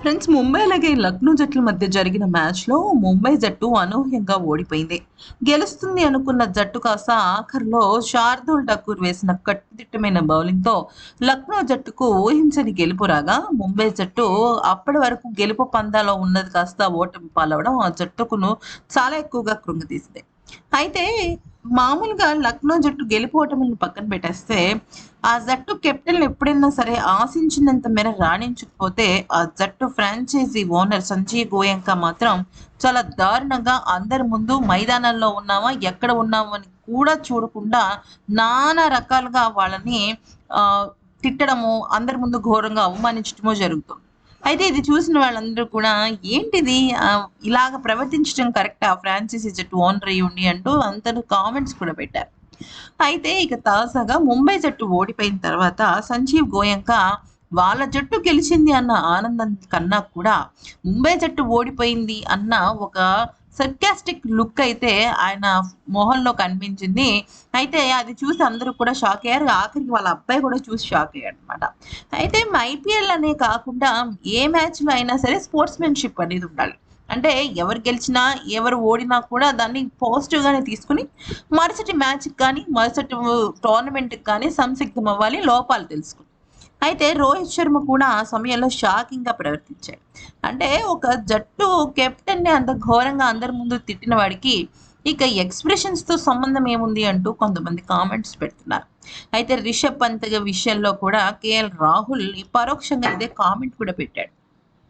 Friends Mumbai అలాగే లక్నో జట్ల మధ్య జరిగిన మ్యాచ్లో ముంబై జట్టు అనూహ్యంగా ఓడిపోయింది. గెలుస్తుంది అనుకున్న జట్టు కాస్త ఆఖరిలో శార్దుల్ ఠాకూర్ వేసిన కట్టుదిట్టమైన బౌలింగ్తో లక్నో జట్టుకు ఊహించని గెలుపు రాగా ముంబై జట్టు అప్పటి వరకు గెలుపు పందాలో ఉన్నది కాస్త ఓటమి పాలవడం ఆ జట్టుకును చాలా ఎక్కువగా కృంగతీసింది. అయితే మామూలుగా లక్నో జట్టు గెలిపోవటం పక్కన పెట్టేస్తే ఆ జట్టు కెప్టెన్ ఎప్పుడైనా సరే ఆశించినంత మేర రాణించకపోతే ఆ జట్టు ఫ్రాంచైజీ ఓనర్ సంజయ్ గోయంక మాత్రం చాలా దారుణంగా అందరి ముందు మైదానంలో ఉన్నామా ఎక్కడ ఉన్నామా అని కూడా చూడకుండా నానా రకాలుగా వాళ్ళని ఆ, తిట్టడము అందరి ముందు ఘోరంగా అవమానించడము జరుగుతుంది. అయితే ఇది చూసిన వాళ్ళందరూ కూడా ఏంటిది? ఇలాగ ప్రవర్తించడం కరెక్టా? ఫ్రాంచైజీ జట్టు ఓనర్ అయ్యి ఉండి అంటూ అందరూ కామెంట్స్ కూడా పెట్టారు. అయితే ఇక తాజాగా ముంబై జట్టు ఓడిపోయిన తర్వాత సంజీవ్ గోయంక వాళ్ళ జట్టు గెలిచింది అన్న ఆనందం కన్నా కూడా ముంబై జట్టు ఓడిపోయింది అన్న ఒక సర్కాస్టిక్ లుక్ అయితే ఆయన మొహంలో కనిపించింది. అయితే అది చూసి అందరూ కూడా షాక్ అయ్యారు. ఆఖరికి వాళ్ళ అబ్బాయి కూడా చూసి షాక్ అయ్యాడు అనమాట అయితే ఐపీఎల్ అనే కాకుండా ఏ మ్యాచ్లో అయినా సరే స్పోర్ట్స్మెన్షిప్ అనేది ఉండాలి. అంటే ఎవరు గెలిచినా ఎవరు ఓడినా కూడా దాన్ని పాజిటివ్గానే తీసుకుని మరుసటి మ్యాచ్కి కానీ మరుసటి టోర్నమెంట్కి కానీ సంసిగ్ధం అవ్వాలి లోపాలు తెలుసుకుని అయితే రోహిత్ శర్మ కూడా ఆ సమయంలో షాకింగ్గా ప్రవర్తించాడు. అంటే ఒక జట్టు కెప్టెన్ని అంత ఘోరంగా అందరి ముందు తిట్టిన వాడికి ఇక ఎక్స్ప్రెషన్స్తో సంబంధం ఏముంది అంటూ కొంతమంది కామెంట్స్ పెడుతున్నారు. అయితే రిషబ్ పంత్ విషయంలో కూడా కేఎల్ రాహుల్ పరోక్షంగా ఇదే కామెంట్ కూడా పెట్టాడు.